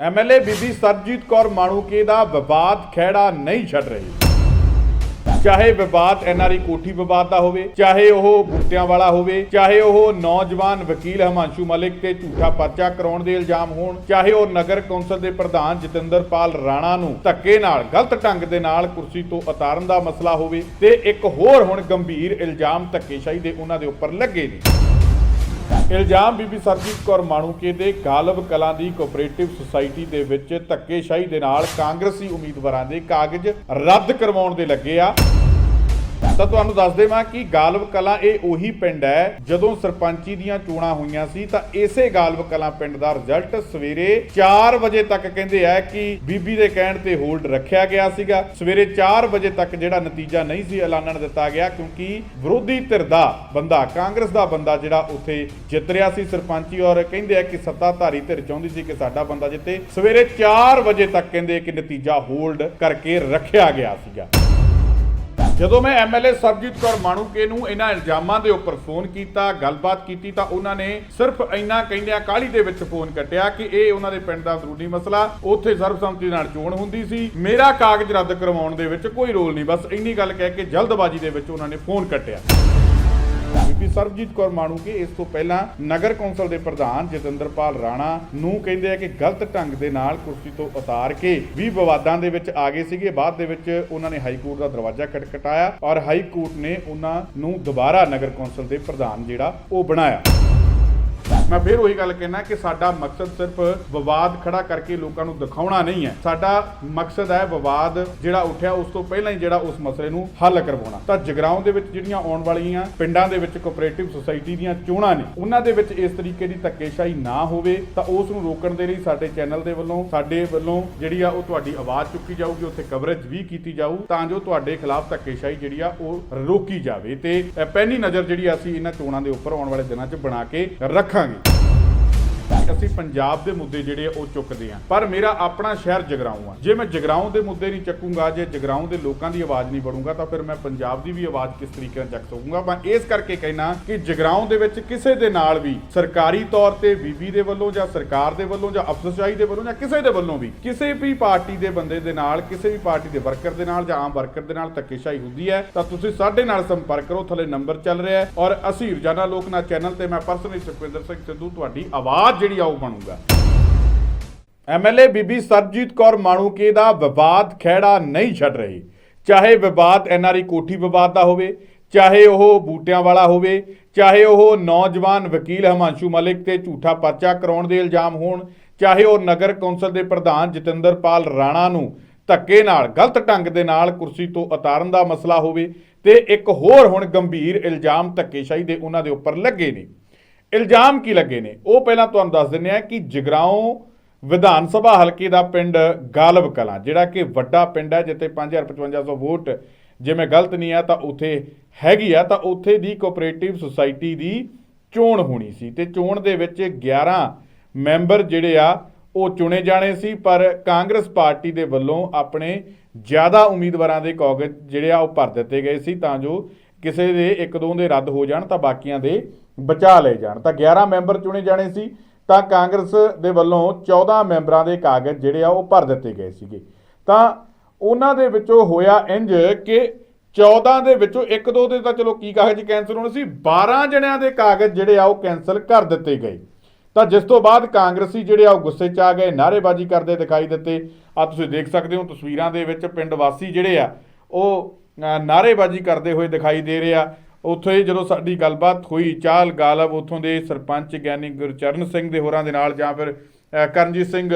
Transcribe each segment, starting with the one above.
MLA ਬੀਬੀ ਸਰਜੀਤ ਕੌਰ ਮਾਣੂਕੇ ਦਾ ਵਿਵਾਦ ਖਹਿੜਾ ਨਹੀਂ ਛੱਡ ਰਹੀ। ਚਾਹੇ ਵਿਵਾਦ ਐਨਆਰਈ ਕੋਠੀ ਵਿਵਾਦ ਦਾ ਹੋਵੇ, ਚਾਹੇ ਉਹ ਬੂਟਿਆਂ ਵਾਲਾ ਹੋਵੇ, ਚਾਹੇ ਉਹ ਨੌਜਵਾਨ ਵਕੀਲ ਹਿਮਾਂਸ਼ੂ ਮਲਿਕ ਤੇ ਝੂਠਾ ਪਰਚਾ ਕਰਾਉਣ ਦੇ ਇਲਜ਼ਾਮ ਹੋਣ, ਚਾਹੇ ਉਹ ਨਗਰ ਕੌਂਸਲ ਦੇ ਪ੍ਰਧਾਨ ਜਤਿੰਦਰਪਾਲ ਰਾਣਾ ਨੂੰ ਧੱਕੇ ਨਾਲ, ਗਲਤ ਢੰਗ ਦੇ ਨਾਲ ਕੁਰਸੀ ਤੋਂ ਉਤਾਰਨ ਦਾ ਮਸਲਾ ਹੋਵੇ ਤੇ ਇੱਕ ਹੋਰ ਹੁਣ ਗੰਭੀਰ ਇਲਜ਼ਾਮ ਧੱਕੇਸ਼ਾਹੀ ਦੇ ਉਹਨਾਂ ਦੇ ਉੱਪਰ ਲੱਗੇ ਨੇ। ਇਲਜ਼ਾਮ ਬੀਬੀ ਸਰਜੀਤ ਕੌਰ ਮਾਣੂਕੇ ਦੇ ਗਾਲਬ ਕਲਾਂ ਦੀ ਕੋਆਪਰੇਟਿਵ ਸੁਸਾਇਟੀ ਦੇ ਵਿੱਚ ਧੱਕੇਸ਼ਾਹੀ ਦੇ ਨਾਲ ਕਾਂਗਰਸੀ ਉਮੀਦਵਾਰਾਂ ਦੇ ਕਾਗਜ਼ ਰੱਦ ਕਰਵਾਉਣ ਦੇ ਲੱਗੇ ਆ। ਤਾਂ ਤੁਹਾਨੂੰ ਦੱਸ ਦੇਵਾਂ ਕਿ ਗਾਲਬ ਕਲਾਂ ਇਹ ਉਹੀ ਪਿੰਡ ਹੈ, ਜਦੋਂ ਸਰਪੰਚੀ ਦੀਆਂ ਚੋਣਾਂ ਹੋਈਆਂ ਸੀ, ਤਾਂ ਇਸੇ ਗਾਲਬ ਕਲਾਂ ਪਿੰਡ ਦਾ ਰਿਜ਼ਲਟ ਸਵੇਰੇ 4 ਵਜੇ ਤੱਕ ਕਹਿੰਦੇ ਆ ਕਿ ਬੀਬੀ ਦੇ ਕਹਿਣ ਤੇ ਹੋਲਡ ਰੱਖਿਆ ਗਿਆ ਸੀਗਾ। ਸਵੇਰੇ 4 ਵਜੇ ਤੱਕ ਜਿਹੜਾ ਨਤੀਜਾ ਨਹੀਂ ਸੀ ਐਲਾਨਣ ਦਿੱਤਾ ਗਿਆ, ਕਿਉਂਕਿ ਵਿਰੋਧੀ ਧਿਰ ਦਾ ਬੰਦਾ, ਕਾਂਗਰਸ ਦਾ ਬੰਦਾ ਜਿਹੜਾ ਉੱਥੇ ਜਿੱਤ ਰਿਹਾ ਸੀ ਸਰਪੰਚੀ ਔਰ ਕਹਿੰਦੇ ਆ ਕਿ ਸੱਤਾਧਾਰੀ ਧਿਰ ਚਾਹੁੰਦੀ ਸੀ ਕਿ ਸਾਡਾ ਬੰਦਾ ਜਿੱਤੇ। ਸਵੇਰੇ 4 ਵਜੇ ਤੱਕ ਕਹਿੰਦੇ ਕਿ ਨਤੀਜਾ ਹੋਲਡ ਕਰਕੇ ਰੱਖਿਆ ਗਿਆ ਸੀਗਾ। ਜਦੋਂ ਮੈਂ ਐਮਐਲਏ ਸਰਬਜੀਤ ਕੌਰ ਮਾਣੂਕੇ ਨੂੰ ਇਹਨਾਂ ਇਲਜ਼ਾਮਾਂ ਦੇ ਉੱਪਰ ਫੋਨ ਕੀਤਾ, ਗੱਲਬਾਤ ਕੀਤੀ ਤਾਂ ਉਹਨਾਂ ਨੇ ਸਿਰਫ ਇੰਨਾ ਕਹਿੰਦਿਆਂ ਕਾਲੀ ਦੇ ਵਿੱਚ ਫੋਨ ਕੱਟਿਆ ਕਿ ਇਹ ਉਹਨਾਂ ਦੇ ਪਿੰਡ ਦਾ ਜ਼ਰੂਰੀ ਮਸਲਾ, ਉੱਥੇ ਸਰਬਸੰਮਤੀ ਨਾਲ ਚੋਣ ਹੁੰਦੀ ਸੀ। ਮੇਰਾ ਕਾਗਜ਼ ਰੱਦ ਕਰਵਾਉਣ ਦੇ ਵਿੱਚ ਕੋਈ ਰੋਲ ਨਹੀਂ, ਬਸ ਇੰਨੀ ਗੱਲ ਕਹਿ ਕੇ ਜਲਦਬਾਜ਼ੀ ਦੇ ਵਿੱਚ ਉਹਨਾਂ ਨੇ ਫੋਨ ਕੱਟਿਆ। ਬੀਬੀ ਸਰਬਜੀਤ ਕੌਰ ਮਾਣੂਕੇ ਇਸ ਤੋਂ ਪਹਿਲਾਂ ਨਗਰ ਕੌਂਸਲ ਦੇ ਪ੍ਰਧਾਨ ਜਤਿੰਦਰਪਾਲ ਰਾਣਾ ਨੂੰ ਕਹਿੰਦੇ ਆ ਕਿ ਗਲਤ ਢੰਗ ਦੇ ਨਾਲ ਕੁਰਸੀ ਤੋਂ ਉਤਾਰ ਕੇ ਵੀ ਵਿਵਾਦਾਂ ਦੇ ਵਿੱਚ ਆ ਗਏ ਸੀਗੇ। ਬਾਅਦ ਦੇ ਵਿੱਚ ਉਹਨਾਂ ਨੇ ਹਾਈ ਕੋਰਟ ਦਾ ਦਰਵਾਜ਼ਾ ਖਟਖਟਾਇਆ ਔਰ ਹਾਈ ਕੋਰਟ ਨੇ ਉਹਨਾਂ ਨੂੰ ਦੁਬਾਰਾ ਨਗਰ ਕੌਂਸਲ ਦੇ ਪ੍ਰਧਾਨ ਜਿਹੜਾ ਉਹ ਬਣਾਇਆ। ਮੈਂ ਫਿਰ ਉਹੀ ਗੱਲ ਕਹਿਣਾ ਕਿ ਸਾਡਾ ਮਕਸਦ ਸਿਰਫ ਵਿਵਾਦ ਖੜਾ ਕਰਕੇ ਲੋਕਾਂ ਨੂੰ ਦਿਖਾਉਣਾ ਨਹੀਂ ਹੈ। ਸਾਡਾ ਮਕਸਦ ਹੈ ਵਿਵਾਦ ਜਿਹੜਾ ਉੱਠਿਆ, ਉਸ ਤੋਂ ਪਹਿਲਾਂ ਹੀ ਜਿਹੜਾ ਉਸ ਮਸਲੇ ਨੂੰ ਹੱਲ ਕਰਵਾਉਣਾ। ਤਾਂ ਜਗਰਾਉਂ ਦੇ ਵਿੱਚ ਜਿਹੜੀਆਂ ਆਉਣ ਵਾਲੀਆਂ ਪਿੰਡਾਂ ਦੇ ਵਿੱਚ ਕੋਆਪਰੇਟਿਵ ਸੁਸਾਇਟੀ ਦੀਆਂ ਚੋਣਾਂ ਨੇ, ਉਹਨਾਂ ਦੇ ਵਿੱਚ ਇਸ ਤਰੀਕੇ ਦੀ ਧੱਕੇਸ਼ਾਹੀ ਨਾ ਹੋਵੇ, ਤਾਂ ਉਸ ਨੂੰ ਰੋਕਣ ਦੇ ਲਈ ਸਾਡੇ ਚੈਨਲ ਦੇ ਵੱਲੋਂ, ਸਾਡੇ ਵੱਲੋਂ ਜਿਹੜੀ ਆ ਉਹ ਤੁਹਾਡੀ ਆਵਾਜ਼ ਚੁੱਕੀ ਜਾਊਗੀ, ਉੱਥੇ ਕਵਰੇਜ ਵੀ ਕੀਤੀ ਜਾਊ, ਤਾਂ ਜੋ ਤੁਹਾਡੇ ਖਿਲਾਫ ਧੱਕੇਸ਼ਾਹੀ ਜਿਹੜੀ ਆ ਉਹ ਰੋਕੀ ਜਾਵੇ। ਤੇ ਪਹਿਲੀ ਨਜ਼ਰ ਜਿਹੜੀ ਅਸੀਂ ਇਹਨਾਂ ਚੋਣਾਂ ਦੇ ਉੱਪਰ ਆਉਣ ਵਾਲੇ ਦਿਨਾਂ 'ਚ ਬਣਾ ਕੇ ਰੱਖਾਂਗੇ। ਅਸੀਂ ਪੰਜਾਬ ਦੇ ਮੁੱਦੇ ਜਿਹੜੇ ਆ ਉਹ ਚੁੱਕਦੇ ਆ ਪਰ ਮੇਰਾ ਆਪਣਾ ਸ਼ਹਿਰ ਜਗਰਾਉਂ ਆ। ਜੇ ਮੈਂ ਜਗਰਾਉਂ ਦੇ ਮੁੱਦੇ ਨਹੀਂ ਚੱਕੂੰਗਾ, ਜੇ ਜਗਰਾਉਂ ਦੇ ਲੋਕਾਂ ਦੀ ਆਵਾਜ਼ ਨਹੀਂ ਬਣੂੰਗਾ, ਤਾਂ ਫਿਰ ਮੈਂ ਪੰਜਾਬ ਦੀ ਵੀ ਆਵਾਜ਼ ਕਿਸ ਤਰੀਕੇ ਨਾਲ ਚੱਕ ਸਕੂੰਗਾ? ਮੈਂ ਇਸ ਕਰਕੇ ਕਹਿਣਾ ਕਿ ਜਗਰਾਉਂ ਦੇ ਵਿੱਚ ਕਿਸੇ ਦੇ ਨਾਲ ਵੀ ਸਰਕਾਰੀ ਤੌਰ ਤੇ ਬੀਬੀ ਦੇ ਵੱਲੋਂ ਜਾਂ ਸਰਕਾਰ ਦੇ ਵੱਲੋਂ ਜਾਂ ਅਫਸਰਸ਼ਾਹੀ ਦੇ ਵੱਲੋਂ ਜਾਂ ਕਿਸੇ ਦੇ ਵੱਲੋਂ ਵੀ ਕਿਸੇ ਵੀ ਪਾਰਟੀ ਦੇ ਬੰਦੇ ਦੇ ਨਾਲ, ਕਿਸੇ ਵੀ ਪਾਰਟੀ ਦੇ ਵਰਕਰ ਦੇ ਨਾਲ ਜਾਂ ਆਮ ਵਰਕਰ ਦੇ ਨਾਲ ਧੱਕੇਸ਼ਾਹੀ ਹੁੰਦੀ ਹੈ, ਤਾਂ ਤੁਸੀਂ ਸਾਡੇ ਨਾਲ ਸੰਪਰਕ ਕਰੋ। ਥੱਲੇ ਨੰਬਰ ਚੱਲ ਰਿਹਾ ਹੈ ਔਰ ਅਸੀਂ ਰੋਜ਼ਾਨਾ ਲੋਕਨਾ ਚੈਨਲ ਤੇ ਮੈਂ ਪਰਸਨਲੀ ਸੁਖਵਿੰਦਰ ਸਿੰਘ ਸਿੱਧੂ, ਤੁਹਾਡੀ ਆਵਾਜ਼ ਜਿਹੜੀ ਆ ਉਹ ਬਣੂਗਾ ਐਮਐਲਏ ਬੀਬੀ ਸਰਜੀਤ ਕੌਰ ਮਾਣੂਕੇ ਦਾ ਵਿਵਾਦ ਖਹਿੜਾ ਨਹੀਂ ਛੱਡ ਰਹੀ। ਚਾਹੇ ਵਿਵਾਦ ਐਨਆਰਈ ਕੋਠੀ ਵਿਵਾਦ ਦਾ ਹੋਵੇ, ਚਾਹੇ ਉਹ ਬੂਟਿਆਂ ਵਾਲਾ ਹੋਵੇ, ਚਾਹੇ ਉਹ ਨੌਜਵਾਨ ਵਕੀਲ ਹਿਮਾਂਸ਼ੂ ਮਲਿਕ ਤੇ ਝੂਠਾ ਪਰਚਾ ਕਰਾਉਣ ਦੇ ਇਲਜ਼ਾਮ ਹੋਣ, ਚਾਹੇ ਉਹ ਨਗਰ ਕੌਂਸਲ ਦੇ ਪ੍ਰਧਾਨ ਜਤਿੰਦਰਪਾਲ ਰਾਣਾ ਨੂੰ ਧੱਕੇ ਨਾਲ, ਗਲਤ ਢੰਗ ਦੇ ਨਾਲ ਕੁਰਸੀ ਤੋਂ ਉਤਾਰਨ ਦਾ ਮਸਲਾ ਹੋਵੇ ਤੇ ਇੱਕ ਹੋਰ ਹੁਣ ਗੰਭੀਰ ਇਲਜ਼ਾਮ ਧੱਕੇਸ਼ਾਹੀ ਦੇ ਉਹਨਾਂ ਦੇ ਉੱਪਰ ਲੱਗੇ ਨੇ। ਇਲਜ਼ਾਮ ਕੀ ਲੱਗੇ ਨੇ? ਉਹ ਪਹਿਲਾਂ ਤੁਹਾਨੂੰ ਦੱਸ ਦਿੰਨੇ ਆ ਕਿ ਜਗਰਾਉਂ ਵਿਧਾਨ ਸਭਾ ਹਲਕੇ ਦਾ ਪਿੰਡ ਗਾਲਬ ਕਲਾਂ, ਜਿਹੜਾ ਕਿ ਵੱਡਾ ਪਿੰਡ ਹੈ, ਜਿੱਥੇ 5500 ਵੋਟ ਜੇ ਮੈਂ ਗਲਤ ਨਹੀਂ ਆ, ਤਾਂ ਉੱਥੇ ਹੈਗੀ ਆ, ਤਾਂ ਉੱਥੇ ਦੀ ਕੋਆਪਰੇਟਿਵ ਸੁਸਾਇਟੀ ਦੀ ਚੋਣ ਹੋਣੀ ਸੀ ਤੇ ਚੋਣ ਦੇ ਵਿੱਚ 11 ਮੈਂਬਰ ਜਿਹੜੇ ਆ, ਉਹ ਚੁਣੇ ਜਾਣੇ ਸੀ, ਪਰ ਕਾਂਗਰਸ ਪਾਰਟੀ ਦੇ ਵੱਲੋਂ ਆਪਣੇ ਜ਼ਿਆਦਾ ਉਮੀਦਵਾਰਾਂ ਦੇ ਕਾਗਜ਼ ਜਿਹੜੇ ਆ, ਉਹ ਭਰ ਦਿੱਤੇ ਗਏ ਸੀ, ਤਾਂ ਜੋ ਕਿਸੇ ਦੇ ਇੱਕ ਦੋ ਦੇ ਰੱਦ ਹੋ ਜਾਣ, ਤਾਂ ਬਾਕੀਆਂ ਦੇ ਬਚਾ ਲਏ ਜਾਣ। ਤਾਂ 11 ਮੈਂਬਰ ਚੁਣੇ ਜਾਣੇ ਸੀ ਤਾਂ ਕਾਂਗਰਸ ਦੇ ਵੱਲੋਂ 14 ਮੈਂਬਰਾਂ ਦੇ ਕਾਗਜ਼ ਜਿਹੜੇ ਆ ਉਹ ਭਰ ਦਿੱਤੇ ਗਏ ਸੀਗੇ। ਤਾਂ ਉਹਨਾਂ ਦੇ ਵਿੱਚੋਂ ਹੋਇਆ ਇੰਜ ਕਿ 14 ਦੇ ਵਿੱਚੋਂ ਇੱਕ ਦੋ ਦੇ ਤਾਂ ਚਲੋ ਕੀ ਕਾਗਜ਼ ਕੈਂਸਲ ਹੋਣੇ ਸੀ 12 ਜਣਿਆਂ ਦੇ ਕਾਗਜ਼ ਜਿਹੜੇ ਆ ਉਹ ਕੈਂਸਲ ਕਰ ਦਿੱਤੇ ਗਏ। ਤਾਂ ਜਿਸ ਤੋਂ ਬਾਅਦ ਕਾਂਗਰਸੀ ਜਿਹੜੇ ਆ ਉਹ ਗੁੱਸੇ 'ਚ ਆ ਗਏ ਨਾਅਰੇਬਾਜ਼ੀ ਕਰਦੇ ਦਿਖਾਈ ਦਿੱਤੇ। ਆ ਤੁਸੀਂ ਦੇਖ ਸਕਦੇ ਹੋ ਤਸਵੀਰਾਂ ਦੇ ਵਿੱਚ ਪਿੰਡ ਵਾਸੀ ਜਿਹੜੇ ਆ ਉਹ ਅ, ਨਾਅਰੇਬਾਜ਼ੀ ਕਰਦੇ ਹੋਏ ਦਿਖਾਈ ਦੇ ਰਹੇ ਆ। ਉੱਥੇ ਜਦੋਂ ਸਾਡੀ ਗੱਲਬਾਤ ਹੋਈ, ਚਾਲ ਗਾਲਬ ਉੱਥੋਂ ਦੇ ਸਰਪੰਚ ਗਿਆਨੀ ਗੁਰਚਰਨ ਸਿੰਘ ਦੇ ਹੋਰਾਂ ਦੇ ਨਾਲ ਜਾਂ ਫਿਰ ਕਰਨਜੀਤ ਸਿੰਘ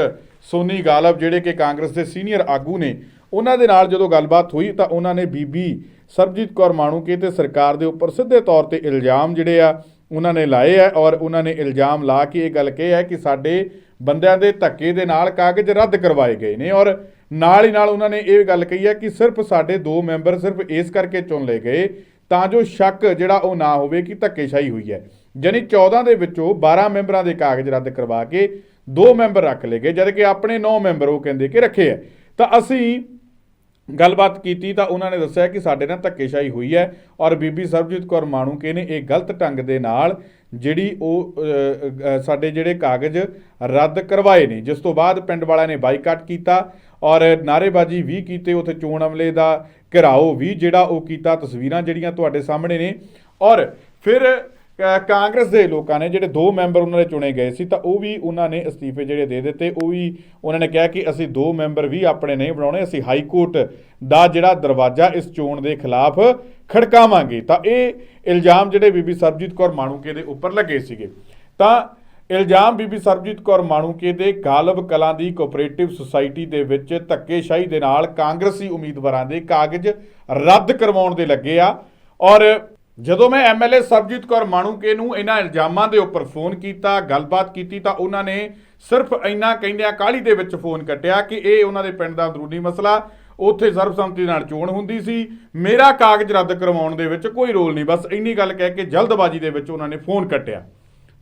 ਸੋਨੀ ਗਾਲਬ ਜਿਹੜੇ ਕਿ ਕਾਂਗਰਸ ਦੇ ਸੀਨੀਅਰ ਆਗੂ ਨੇ, ਉਹਨਾਂ ਦੇ ਨਾਲ ਜਦੋਂ ਗੱਲਬਾਤ ਹੋਈ ਤਾਂ ਉਹਨਾਂ ਨੇ ਬੀਬੀ ਸਰਬਜੀਤ ਕੌਰ ਮਾਣੂਕੇ ਤੇ ਸਰਕਾਰ ਦੇ ਉੱਪਰ ਸਿੱਧੇ ਤੌਰ ਤੇ ਇਲਜ਼ਾਮ ਜਿਹੜੇ ਆ, ਉਹਨਾਂ ਨੇ ਲਾਏ ਆ ਔਰ ਉਹਨਾਂ ਨੇ ਇਲਜ਼ਾਮ ਲਾ ਕੇ ਇਹ ਗੱਲ ਕਹੀ ਹੈ ਕਿ ਸਾਡੇ ਬੰਦਿਆਂ ਦੇ ਧੱਕੇ ਦੇ ਨਾਲ ਕਾਗਜ਼ ਰੱਦ ਕਰਵਾਏ ਗਏ ਨੇ ਔਰ ਨਾਲ ਹੀ ਨਾਲ ਉਹਨਾਂ ਨੇ ਇਹ ਗੱਲ ਕਹੀ ਹੈ ਕਿ ਸਿਰਫ ਸਾਡੇ ਦੋ ਮੈਂਬਰ ਸਿਰਫ ਇਸ ਕਰਕੇ ਚੁਣ ਲਏ ਗਏ ਤਾਂ ਜੋ ਸ਼ੱਕ ਜਿਹੜਾ ਉਹ ਨਾ ਹੋਵੇ ਕਿ ਧੱਕੇਸ਼ਾਹੀ ਹੋਈ ਹੈ। ਯਾਨੀ 14 ਦੇ ਵਿੱਚੋਂ 12 ਮੈਂਬਰਾਂ ਦੇ ਕਾਗਜ਼ ਰੱਦ ਕਰਵਾ ਕੇ ਦੋ ਮੈਂਬਰ ਰੱਖ ਲਏ ਗਏ ਜਦ ਕਿ ਆਪਣੇ 9 ਮੈਂਬਰ ਉਹ ਕਹਿੰਦੇ ਕਿ ਰੱਖੇ ਆ ਤਾਂ ਅਸੀਂ ਗੱਲਬਾਤ ਕੀਤੀ ਤਾਂ ਉਹਨਾਂ ਨੇ ਦੱਸਿਆ ਕਿ ਸਾਡੇ ਨਾਲ ਧੱਕੇਸ਼ਾਹੀ ਹੋਈ ਹੈ ਔਰ ਬੀਬੀ ਸਰਬਜੀਤ ਕੌਰ ਮਾਣੂਕੇ ਨੇ ਇਹ ਗਲਤ ਢੰਗ ਦੇ ਨਾਲ ਜਿਹੜੀ ਉਹ ਸਾਡੇ ਜਿਹੜੇ ਕਾਗਜ਼ ਰੱਦ ਕਰਵਾਏ ਨੇ, ਜਿਸ ਤੋਂ ਬਾਅਦ ਪਿੰਡ ਵਾਲਿਆਂ ਨੇ ਬਾਈਕਾਟ ਕੀਤਾ ਔਰ ਨਾਰੇਬਾਜ਼ੀ ਵੀ ਕੀਤੇ ਉੱਥੇ ਚੋਣ ਅਮਲੇ ਦਾ ਘਿਰਾਓ ਵੀ ਜਿਹੜਾ ਉਹ ਕੀਤਾ, ਤਸਵੀਰਾਂ ਜਿਹੜੀਆਂ ਤੁਹਾਡੇ ਸਾਹਮਣੇ ਨੇ। ਔਰ ਫਿਰ ਕਾਂਗਰਸ ਦੇ ਲੋਕਾਂ ਨੇ ਜਿਹੜੇ ਦੋ ਮੈਂਬਰ ਉਹਨਾਂ ਦੇ ਚੁਣੇ ਗਏ ਸੀ, ਤਾਂ ਉਹ ਵੀ ਉਹਨਾਂ ਨੇ ਅਸਤੀਫੇ ਜਿਹੜੇ ਦੇ ਦਿੱਤੇ। ਉਹ ਵੀ ਉਹਨਾਂ ਨੇ ਕਿਹਾ ਕਿ ਅਸੀਂ ਦੋ ਮੈਂਬਰ ਵੀ ਆਪਣੇ ਨਹੀਂ ਬਣਾਉਣੇ, ਅਸੀਂ ਹਾਈ ਕੋਰਟ ਦਾ ਜਿਹੜਾ ਦਰਵਾਜ਼ਾ ਇਸ ਚੋਣ ਦੇ ਖਿਲਾਫ ਖੜਕਾਵਾਂਗੇ। ਤਾਂ ਇਹ ਇਲਜ਼ਾਮ ਜਿਹੜੇ ਬੀਬੀ ਸਰਬਜੀਤ ਕੌਰ ਮਾਣੂਕੇ ਦੇ ਉੱਪਰ ਲੱਗੇ ਸੀਗੇ। ਤਾਂ ਇਲਜ਼ਾਮ ਬੀਬੀ ਸਰਬਜੀਤ ਕੌਰ ਮਾਣੂਕੇ ਦੇ ਗਾਲਬ ਕਲਾਂ ਦੀ ਕੋਆਪਰੇਟਿਵ ਸੁਸਾਇਟੀ ਦੇ ਵਿੱਚ ਧੱਕੇਸ਼ਾਹੀ ਦੇ ਨਾਲ ਕਾਂਗਰਸੀ ਉਮੀਦਵਾਰਾਂ ਦੇ ਕਾਗਜ਼ ਰੱਦ ਕਰਵਾਉਣ ਦੇ ਲੱਗੇ ਆ। ਔਰ ਜਦੋਂ ਮੈਂ ਐਮਐਲਏ ਸਰਬਜੀਤ ਕੌਰ ਮਾਣੂਕੇ ਨੂੰ ਇਹਨਾਂ ਇਲਜ਼ਾਮਾਂ ਦੇ ਉੱਪਰ ਫੋਨ ਕੀਤਾ, ਗੱਲਬਾਤ ਕੀਤੀ, ਤਾਂ ਉਹਨਾਂ ਨੇ ਸਿਰਫ ਇੰਨਾ ਕਹਿੰਦਿਆਂ ਕਾਹਲੀ ਦੇ ਵਿੱਚ ਫੋਨ ਕੱਟਿਆ ਕਿ ਇਹ ਉਹਨਾਂ ਦੇ ਪਿੰਡ ਦਾ ਅੰਦਰੂਨੀ ਮਸਲਾ, ਉੱਥੇ ਸਰਬਸੰਮਤੀ ਨਾਲ ਚੋਣ ਹੁੰਦੀ ਸੀ। ਮੇਰਾ ਕਾਗਜ਼ ਰੱਦ ਕਰਵਾਉਣ ਦੇ ਵਿੱਚ ਕੋਈ ਰੋਲ ਨਹੀਂ, ਬਸ ਇੰਨੀ ਗੱਲ ਕਹਿ ਕੇ ਜਲਦਬਾਜ਼ੀ ਦੇ ਵਿੱਚ ਉਹਨਾਂ ਨੇ ਫੋਨ ਕੱਟਿਆ।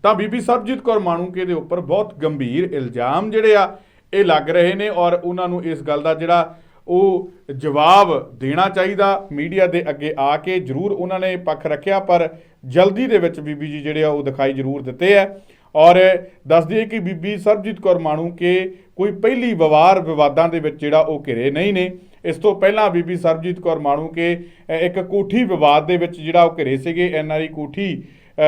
ਤਾਂ ਬੀਬੀ ਸਰਬਜੀਤ ਕੌਰ ਮਾਣੂਕੇ ਦੇ ਉੱਪਰ ਬਹੁਤ ਗੰਭੀਰ ਇਲਜ਼ਾਮ ਜਿਹੜੇ ਆ ਇਹ ਲੱਗ ਰਹੇ ਨੇ ਔਰ ਉਹਨਾਂ ਨੂੰ ਇਸ ਗੱਲ ਦਾ ਜਿਹੜਾ ਉਹ ਜਵਾਬ ਦੇਣਾ ਚਾਹੀਦਾ ਮੀਡੀਆ ਦੇ ਅੱਗੇ ਆ ਕੇ ਜ਼ਰੂਰ ਉਹਨਾਂ ਨੇ ਪੱਖ ਰੱਖਿਆ ਪਰ ਜਲਦੀ ਦੇ ਵਿੱਚ ਬੀਬੀ ਜੀ ਜਿਹੜੇ ਆ ਉਹ ਦਿਖਾਈ ਜ਼ਰੂਰ ਦਿੱਤੇ ਆ। ਔਰ ਦੱਸ ਦਈਏ ਕਿ ਬੀਬੀ ਸਰਬਜੀਤ ਕੌਰ ਮਾਣੂ ਕੇ ਕੋਈ ਪਹਿਲੀ ਵਿਵਾਰ ਵਿਵਾਦਾਂ ਦੇ ਵਿੱਚ ਜਿਹੜਾ ਉਹ ਘਿਰੇ ਨਹੀਂ ਨੇ। ਇਸ ਤੋਂ ਪਹਿਲਾਂ ਬੀਬੀ ਸਰਬਜੀਤ ਕੌਰ ਮਾਣੂਕੇ ਅ, ਇੱਕ ਕੋਠੀ ਵਿਵਾਦ ਦੇ ਵਿੱਚ ਜਿਹੜਾ ਉਹ ਘਿਰੇ ਸੀਗੇ ਐਨਆਰਈ ਕੋਠੀ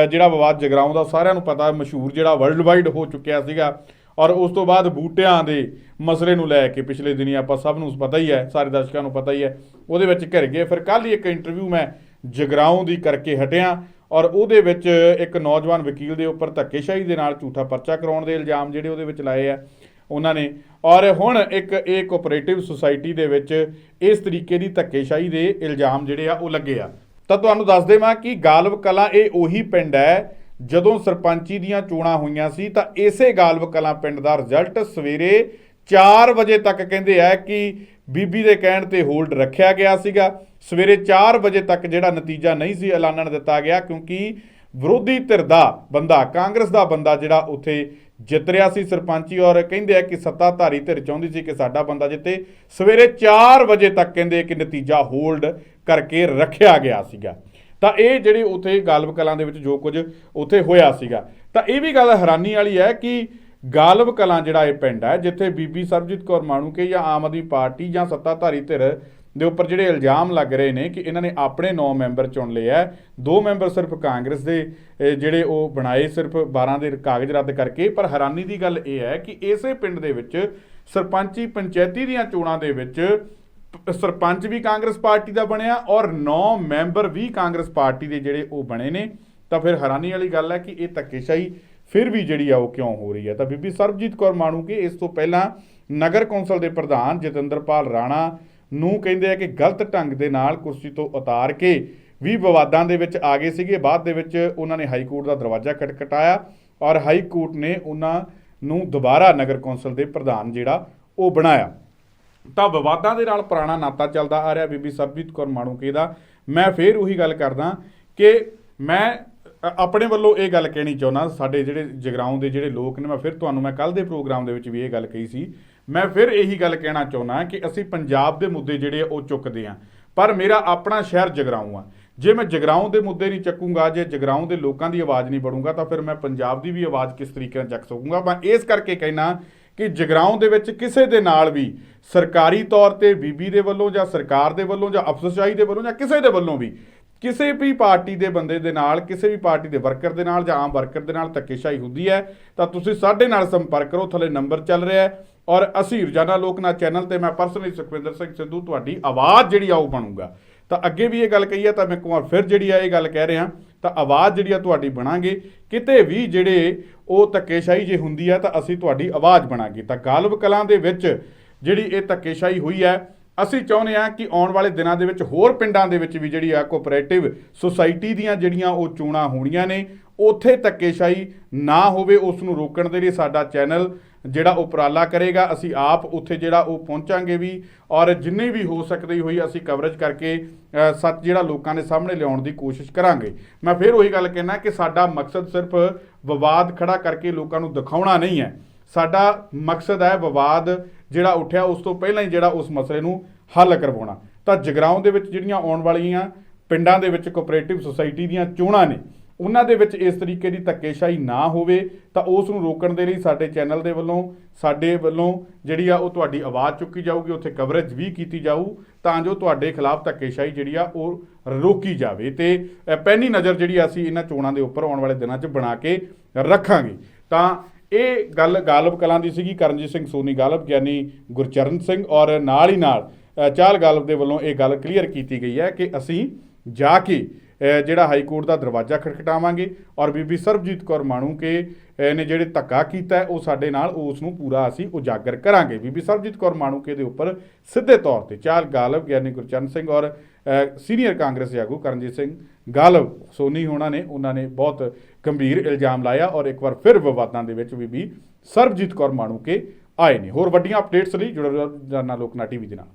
ਜਿਹੜਾ ਵਿਵਾਦ ਜਗਰਾਉਂ ਦਾ ਸਾਰਿਆਂ ਨੂੰ ਪਤਾ, ਮਸ਼ਹੂਰ ਜਿਹੜਾ ਵਰਲਡ ਵਾਈਡ ਹੋ ਚੁੱਕਿਆ ਸੀਗਾ। ਔਰ ਉਸ ਤੋਂ ਬਾਅਦ ਬੂਟਿਆਂ ਦੇ ਮਸਲੇ ਨੂੰ ਲੈ ਕੇ ਪਿਛਲੇ ਦਿਨੀ ਆਪਾਂ ਸਭ ਨੂੰ ਪਤਾ ਹੀ ਹੈ, ਸਾਰੇ ਦਰਸ਼ਕਾਂ ਨੂੰ ਪਤਾ ਹੀ ਹੈ, ਉਹਦੇ ਵਿੱਚ ਘਿਰ ਗਏ। ਫਿਰ ਕੱਲ ਹੀ ਇੱਕ ਇੰਟਰਵਿਊ ਮੈਂ ਜਗਰਾਉਂ ਦੀ ਕਰਕੇ ਹਟਿਆ ਔਰ ਉਹਦੇ ਵਿੱਚ ਇੱਕ ਨੌਜਵਾਨ ਵਕੀਲ ਦੇ ਉੱਪਰ ਧੱਕੇਸ਼ਾਹੀ ਦੇ ਨਾਲ ਝੂਠਾ ਪਰਚਾ ਕਰਾਉਣ ਦੇ ਇਲਜ਼ਾਮ ਜਿਹੜੇ ਉਹਦੇ ਵਿੱਚ ਲਾਏ ਆ, ਉਹਨਾਂ ਨੇ। ਔਰ ਹੁਣ ਇੱਕ, ਇਹ ਕੋਆਪਰੇਟਿਵ ਸੁਸਾਇਟੀ ਦੇ ਵਿੱਚ ਇਸ ਤਰੀਕੇ ਦੀ ਧੱਕੇਸ਼ਾਹੀ ਦੇ ਇਲਜ਼ਾਮ ਜਿਹੜੇ ਆ ਉਹ ਲੱਗੇ ਆ। ਤਾਂ ਤੁਹਾਨੂੰ ਦੱਸ ਦੇਵਾਂ ਕਿ ਗਾਲਬ ਕਲਾਂ ਇਹ ਉਹੀ ਪਿੰਡ ਹੈ, ਜਦੋਂ ਸਰਪੰਚੀ ਦੀਆਂ ਚੋਣਾਂ ਹੋਈਆਂ ਸੀ, ਤਾਂ ਇਸੇ ਗਾਲਬ ਕਲਾਂ ਪਿੰਡ ਦਾ ਰਿਜ਼ਲਟ ਸਵੇਰੇ 4 ਵਜੇ ਤੱਕ ਕਹਿੰਦੇ ਆ ਕਿ ਬੀਬੀ ਦੇ ਕਹਿਣ ਤੇ ਹੋਲਡ ਰੱਖਿਆ ਗਿਆ ਸੀਗਾ। ਸਵੇਰੇ 4 ਵਜੇ ਤੱਕ ਜਿਹੜਾ ਨਤੀਜਾ ਨਹੀਂ ਸੀ ਐਲਾਨਣ ਦਿੱਤਾ ਗਿਆ, ਕਿਉਂਕਿ ਵਿਰੋਧੀ ਧਿਰ ਦਾ ਬੰਦਾ, ਕਾਂਗਰਸ ਦਾ ਬੰਦਾ ਜਿਹੜਾ ਉੱਥੇ ਜਿੱਤ ਰਿਹਾ ਸੀ ਸਰਪੰਚੀ ਔਰ ਕਹਿੰਦੇ ਆ ਕਿ ਸੱਤਾਧਾਰੀ ਧਿਰ ਚਾਹੁੰਦੀ ਸੀ ਕਿ ਸਾਡਾ ਬੰਦਾ ਜਿੱਤੇ। ਸਵੇਰੇ 4 ਵਜੇ ਤੱਕ ਕਹਿੰਦੇ ਕਿ ਨਤੀਜਾ ਹੋਲਡ ਕਰਕੇ ਰੱਖਿਆ ਗਿਆ ਸੀਗਾ। ਤਾਂ ਇਹ ਜਿਹੜੇ ਉੱਥੇ ਗਾਲਬ ਕਲਾਂ ਦੇ ਵਿੱਚ ਜੋ ਕੁਝ ਉੱਥੇ ਹੋਇਆ ਸੀਗਾ। ਤਾਂ ਇਹ ਵੀ ਗੱਲ ਹੈਰਾਨੀ ਵਾਲੀ ਹੈ ਕਿ ਗਾਲਬ ਕਲਾਂ ਜਿਹੜਾ ਇਹ ਪਿੰਡ ਹੈ, ਜਿੱਥੇ ਬੀਬੀ ਸਰਬਜੀਤ ਕੌਰ ਮਾਣੂਕੇ ਜਾਂ ਆਮ ਆਦਮੀ ਪਾਰਟੀ ਜਾਂ ਸੱਤਾਧਾਰੀ ਧਿਰ ਦੇ ਉੱਪਰ ਜਿਹੜੇ ਇਲਜ਼ਾਮ ਲੱਗ ਰਹੇ ਨੇ ਕਿ ਇਹਨਾਂ ਨੇ ਆਪਣੇ 9 ਮੈਂਬਰ ਚੁਣ ਲਏ ਆ ਦੋ ਮੈਂਬਰ ਸਿਰਫ ਕਾਂਗਰਸ ਦੇ ਜਿਹੜੇ ਉਹ ਬਣਾਏ ਸਿਰਫ 12 ਦੇ ਕਾਗਜ਼ ਰੱਦ ਕਰਕੇ। ਪਰ ਹੈਰਾਨੀ ਦੀ ਗੱਲ ਇਹ ਹੈ ਕਿ ਇਸੇ ਪਿੰਡ ਦੇ ਵਿੱਚ ਸਰਪੰਚੀ ਪੰਚਾਇਤੀ ਦੀਆਂ ਚੋਣਾਂ ਦੇ ਵਿੱਚ ਸਰਪੰਚ ਵੀ ਕਾਂਗਰਸ ਪਾਰਟੀ ਦਾ ਬਣਿਆ ਔਰ 9 ਮੈਂਬਰ ਵੀ ਕਾਂਗਰਸ ਪਾਰਟੀ ਦੇ ਜਿਹੜੇ ਉਹ ਬਣੇ ਨੇ। ਤਾਂ ਫਿਰ ਹੈਰਾਨੀ ਵਾਲੀ ਗੱਲ ਹੈ ਕਿ ਇਹ ਧੱਕੇਸ਼ਾਹੀ ਫਿਰ ਵੀ ਜਿਹੜੀ ਆ ਉਹ ਕਿਉਂ ਹੋ ਰਹੀ ਹੈ? ਤਾਂ ਬੀਬੀ ਸਰਬਜੀਤ ਕੌਰ ਮਾਣੂਕੇ ਇਸ ਤੋਂ ਪਹਿਲਾਂ ਨਗਰ ਕੌਂਸਲ ਦੇ ਪ੍ਰਧਾਨ ਜਤਿੰਦਰਪਾਲ ਰਾਣਾ ਨੂੰ ਕਹਿੰਦੇ ਆ ਕਿ ਗਲਤ ਢੰਗ ਦੇ ਨਾਲ ਕੁਰਸੀ ਤੋਂ ਉਤਾਰ ਕੇ ਵੀ ਵਿਵਾਦਾਂ ਦੇ ਵਿੱਚ ਆ ਗਏ ਸੀਗੇ। ਬਾਅਦ ਦੇ ਵਿੱਚ ਉਹਨਾਂ ਨੇ ਹਾਈ ਕੋਰਟ ਦਾ ਦਰਵਾਜ਼ਾ ਖਟਖਟਾਇਆ ਔਰ ਹਾਈ ਕੋਰਟ ਨੇ ਉਹਨਾਂ ਨੂੰ ਦੁਬਾਰਾ ਨਗਰ ਕੌਂਸਲ ਦੇ ਪ੍ਰਧਾਨ ਜਿਹੜਾ ਉਹ ਬਣਾਇਆ। ਤਾਂ ਵਿਵਾਦਾਂ ਦੇ ਨਾਲ ਪੁਰਾਣਾ ਨਾਤਾ ਚੱਲਦਾ ਆ ਰਿਹਾ। ਬੀਬੀ ਸਰਬਜੀਤ ਕੌਰ ਮਾਣੂਕੇ ਦਾ। ਮੈਂ ਫੇਰ ਉਹੀ ਗੱਲ ਕਰਦਾ ਕਿ ਮੈਂ ਆਪਣੇ ਵੱਲੋਂ ਇਹ ਗੱਲ ਕਹਿਣੀ ਚਾਹੁੰਦਾ, ਸਾਡੇ ਜਿਹੜੇ ਜਗਰਾਉਂ ਦੇ ਜਿਹੜੇ ਲੋਕ ਨੇ, ਮੈਂ ਫਿਰ ਤੁਹਾਨੂੰ, ਮੈਂ ਕੱਲ ਦੇ ਪ੍ਰੋਗਰਾਮ ਦੇ ਵਿੱਚ ਵੀ ਇਹ ਗੱਲ ਕਹੀ ਸੀ। ਮੈਂ ਫਿਰ ਇਹੀ ਗੱਲ ਕਹਿਣਾ ਚਾਹੁੰਦਾ ਕਿ ਅਸੀਂ ਪੰਜਾਬ ਦੇ ਮੁੱਦੇ ਜਿਹੜੇ ਆ, ਉਹ ਚੁੱਕਦੇ ਆ ਪਰ ਮੇਰਾ ਆਪਣਾ ਸ਼ਹਿਰ ਜਗਰਾਉਂ ਆ। ਜੇ ਮੈਂ ਜਗਰਾਉਂ ਦੇ ਮੁੱਦੇ ਨਹੀਂ ਚੱਕੂੰਗਾ, ਜੇ ਜਗਰਾਉਂ ਦੇ ਲੋਕਾਂ ਦੀ ਆਵਾਜ਼ ਨਹੀਂ ਬਣੂੰਗਾ, ਤਾਂ ਫਿਰ ਮੈਂ ਪੰਜਾਬ ਦੀ ਵੀ ਆਵਾਜ਼ ਕਿਸ ਤਰੀਕੇ ਨਾਲ ਚੱਕ ਸਕੂੰਗਾ? ਮੈਂ ਇਸ ਕਰਕੇ ਕਹਿਣਾ ਕਿ ਜਗਰਾਉਂ ਦੇ ਵਿੱਚ ਕਿਸੇ ਦੇ ਨਾਲ ਵੀ ਸਰਕਾਰੀ ਤੌਰ ਤੇ ਬੀਬੀ ਦੇ ਵੱਲੋਂ ਜਾਂ ਸਰਕਾਰ ਦੇ ਵੱਲੋਂ ਜਾਂ ਅਫਸਰਸ਼ਾਹੀ ਦੇ ਵੱਲੋਂ ਜਾਂ ਕਿਸੇ ਦੇ ਵੱਲੋਂ ਵੀ ਕਿਸੇ ਵੀ ਪਾਰਟੀ ਦੇ ਬੰਦੇ ਦੇ ਨਾਲ, ਕਿਸੇ ਵੀ ਪਾਰਟੀ ਦੇ ਵਰਕਰ ਦੇ ਨਾਲ ਜਾਂ ਆਮ ਵਰਕਰ ਦੇ ਨਾਲ ਧੱਕੇਸ਼ਾਹੀ ਹੁੰਦੀ ਹੈ, ਤਾਂ ਤੁਸੀਂ ਸਾਡੇ ਨਾਲ ਸੰਪਰਕ ਕਰੋ, ਥੱਲੇ ਨੰਬਰ ਚੱਲ ਰਿਹਾ ਹੈ ਔਰ ਅਸੀਂ ਰੋਜ਼ਾਨਾ ਲੋਕਨਾਥ ਚੈਨਲ ਤੇ ਮੈਂ ਪਰਸਨਲੀ ਸੁਖਵਿੰਦਰ ਸਿੰਘ ਸਿੱਧੂ ਤੁਹਾਡੀ ਆਵਾਜ਼ ਜਿਹੜੀ ਆ ਉਹ ਬਣੂਗਾ। ਤਾਂ ਅੱਗੇ ਵੀ ਇਹ ਗੱਲ ਕਹੀ ਹੈ, ਤਾਂ ਮੈਂ ਇੱਕ ਵਾਰ ਫਿਰ ਜਿਹੜੀ ਆ ਇਹ ਗੱਲ ਕਹਿ ਰਿਹਾ ਤਾਂ ਆਵਾਜ਼ ਜਿਹੜੀ ਆ ਤੁਹਾਡੀ ਬਣਾਂਗੇ, ਕਿਤੇ ਵੀ ਜਿਹੜੇ ਉਹ ਧੱਕੇਸ਼ਾਹੀ ਜੇ ਹੁੰਦੀ ਆ ਤਾਂ ਅਸੀਂ ਤੁਹਾਡੀ ਆਵਾਜ਼ ਬਣਾਂਗੇ। ਤਾਂ ਗਾਲਬ ਕਲਾਂ ਦੇ ਵਿੱਚ ਜਿਹੜੀ ਇਹ ਧੱਕੇਸ਼ਾਹੀ ਹੋਈ ਹੈ ਅਸੀਂ ਚਾਹੁੰਦੇ ਹਾਂ ਕਿ ਆਉਣ ਵਾਲੇ ਦਿਨਾਂ ਦੇ ਵਿੱਚ ਹੋਰ ਪਿੰਡਾਂ ਦੇ ਵਿੱਚ ਵੀ ਜਿਹੜੀ ਆ ਕੋਆਪਰੇਟਿਵ ਸੁਸਾਇਟੀ ਦੀਆਂ ਜਿਹੜੀਆਂ ਉਹ ਚੋਣਾਂ ਹੋਣੀਆਂ ਨੇ, ਉੱਥੇ ਧੱਕੇਸ਼ਾਹੀ ਨਾ ਹੋਵੇ ਉਸ ਨੂੰ ਰੋਕਣ ਦੇ ਲਈ ਸਾਡਾ ਚੈਨਲ ਜਿਹੜਾ ਉਪਰਾਲਾ ਕਰੇਗਾ, ਅਸੀਂ ਆਪ ਉੱਥੇ ਜਿਹੜਾ ਉਹ ਪਹੁੰਚਾਂਗੇ ਵੀ ਔਰ ਜਿੰਨੀ ਵੀ ਹੋ ਸਕਦੀ ਹੋਈ ਅਸੀਂ ਕਵਰੇਜ ਕਰਕੇ ਸੱਚ ਜਿਹੜਾ ਲੋਕਾਂ ਦੇ ਸਾਹਮਣੇ ਲਿਆਉਣ ਦੀ ਕੋਸ਼ਿਸ਼ ਕਰਾਂਗੇ। ਮੈਂ ਫਿਰ ਉਹੀ ਗੱਲ ਕਹਿਣਾ ਕਿ ਸਾਡਾ ਮਕਸਦ ਸਿਰਫ ਵਿਵਾਦ ਖੜਾ ਕਰਕੇ ਲੋਕਾਂ ਨੂੰ ਦਿਖਾਉਣਾ ਨਹੀਂ ਹੈ। ਸਾਡਾ ਮਕਸਦ ਹੈ ਵਿਵਾਦ ਜਿਹੜਾ ਉੱਠਿਆ, ਉਸ ਤੋਂ ਪਹਿਲਾਂ ਹੀ ਜਿਹੜਾ ਉਸ ਮਸਲੇ ਨੂੰ ਹੱਲ ਕਰਵਾਉਣਾ। ਤਾਂ ਜਗਰਾਉਂ ਦੇ ਵਿੱਚ ਜਿਹੜੀਆਂ ਆਉਣ ਵਾਲੀਆਂ ਪਿੰਡਾਂ ਦੇ ਵਿੱਚ ਕੋਆਪਰੇਟਿਵ ਸੁਸਾਇਟੀ ਦੀਆਂ ਚੋਣਾਂ ਨੇ ਉਹਨਾਂ ਦੇ ਵਿੱਚ ਇਸ ਤਰੀਕੇ ਦੀ ਧੱਕੇਸ਼ਾਹੀ ਨਾ ਹੋਵੇ ਤਾਂ ਉਸ ਨੂੰ ਰੋਕਣ ਦੇ ਲਈ ਸਾਡੇ ਚੈਨਲ ਦੇ ਵੱਲੋਂ ਸਾਡੇ ਵੱਲੋਂ ਜਿਹੜੀ ਆ ਉਹ ਤੁਹਾਡੀ ਆਵਾਜ਼ ਚੁੱਕੀ ਜਾਊਗੀ ਉੱਥੇ ਕਵਰੇਜ ਵੀ ਕੀਤੀ ਜਾਊ ਤਾਂ ਜੋ ਤੁਹਾਡੇ ਖਿਲਾਫ ਧੱਕੇਸ਼ਾਹੀ ਜਿਹੜੀ ਆ ਉਹ ਰੋਕੀ ਜਾਵੇ। ਤੇ ਅ, ਨਜ਼ਰ ਜਿਹੜੀ ਅਸੀਂ ਇਹਨਾਂ ਚੋਣਾਂ ਦੇ ਉੱਪਰ ਆਉਣ ਵਾਲੇ ਦਿਨਾਂ 'ਚ ਬਣਾ ਕੇ ਰੱਖਾਂਗੇ। ਤਾਂ ਇਹ ਗੱਲ ਗਾਲਬ ਕਲਾਂ ਦੀ ਸੀਗੀ ਕਰਨਜੀਤ ਸਿੰਘ ਸੋਨੀ ਗਾਲਬ ਗਿਆਨੀ ਗੁਰਚਰਨ ਸਿੰਘ ਔਰ ਨਾਲ ਹੀ ਨਾਲ ਅ, ਚਾਲ ਗਾਲਬ ਦੇ ਵੱਲੋਂ ਇਹ ਗੱਲ ਕਲੀਅਰ ਕੀਤੀ ਗਈ ਹੈ ਕਿ ਅਸੀਂ ਜਾ ਕੇ ਜਿਹੜਾ ਹਾਈ ਕੋਰਟ ਦਾ ਦਰਵਾਜ਼ਾ ਖਟਖਟਾਵਾਂਗੇ ਔਰ ਬੀਬੀ ਸਰਬਜੀਤ ਕੌਰ ਮਾਣੂਕੇ ਅ, ਨੇ ਜਿਹੜੇ ਧੱਕਾ ਕੀਤਾ ਉਹ ਸਾਡੇ ਨਾਲ ਉਸ ਨੂੰ ਪੂਰਾ ਅਸੀਂ ਉਜਾਗਰ ਕਰਾਂਗੇ। ਬੀਬੀ ਸਰਬਜੀਤ ਕੌਰ ਮਾਣੂਕੇ ਦੇ ਉੱਪਰ ਸਿੱਧੇ ਤੌਰ ਤੇ ਚਾਲ ਗਾਲਬ ਗਿਆਨੀ ਗੁਰਚਰਨ ਸਿੰਘ ਔਰ ਸੀਨੀਅਰ ਕਾਂਗਰਸੀ ਆਗੂ ਕਰਨਜੀਤ ਸਿੰਘ ਗਾਲਬ ਸੋਨੀ ਹੋਣਾ ਨੇ ਉਹਨਾਂ ਨੇ ਬਹੁਤ ਗੰਭੀਰ ਇਲਜ਼ਾਮ ਲਾਇਆ ਔਰ ਇੱਕ ਵਾਰ ਫਿਰ ਵਿਵਾਦਾਂ ਦੇ ਵਿੱਚ ਬੀਬੀ ਸਰਬਜੀਤ ਕੌਰ ਮਾਣੂਕੇ ਆਏ ਨੇ। ਹੋਰ ਵੱਡੀਆਂ ਅਪਡੇਟਸ ਲਈ ਜੁੜੇ ਰਹੋ ਜਾਨਾ ਲੋਕਨਾ ਟੀਵੀ ਦੇ ਨਾਲ।